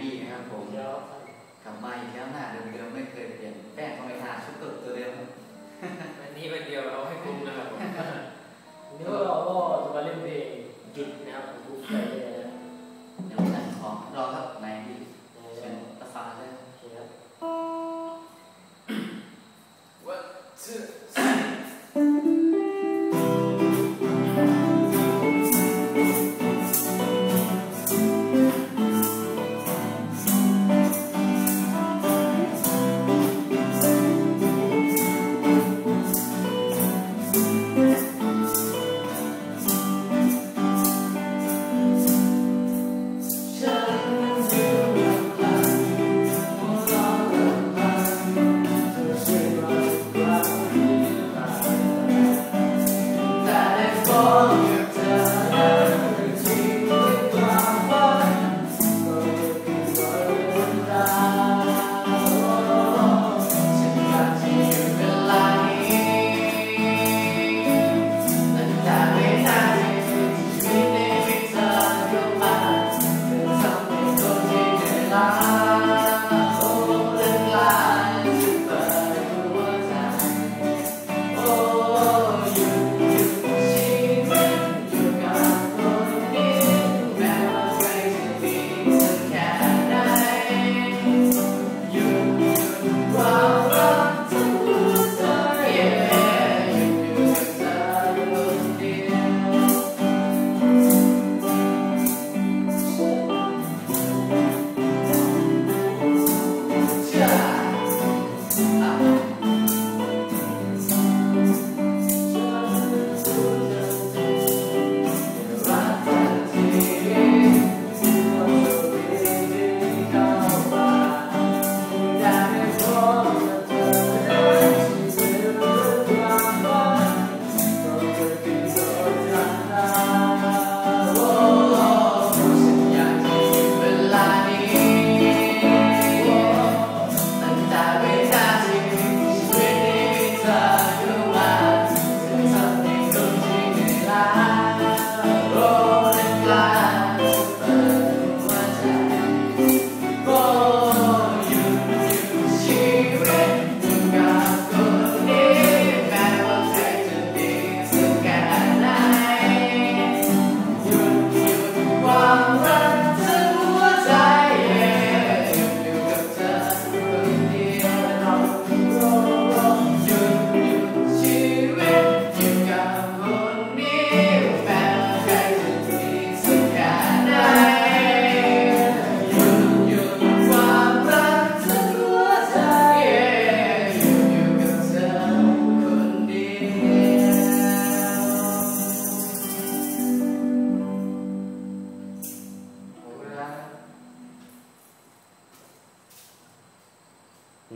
ดี้ครับผมกลับมาอีกแล้วหน้าเดิมๆไม่เคยเปลี่ยนแป้งก็ไม่ทาชุดเกิดตัวเดียวอันนี้เป็นเดียวเราให้คุ้มนะครับผมนี่เราก็จะมาเล่นเพลงหยุดนะครับของคุณไปเลยเดี๋ยวนั่งของรอครับไหนดีเชิญประสานเลย One, two.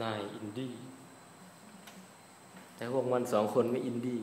นายอินดี้แต่พวกมันสองคนไม่อินดี้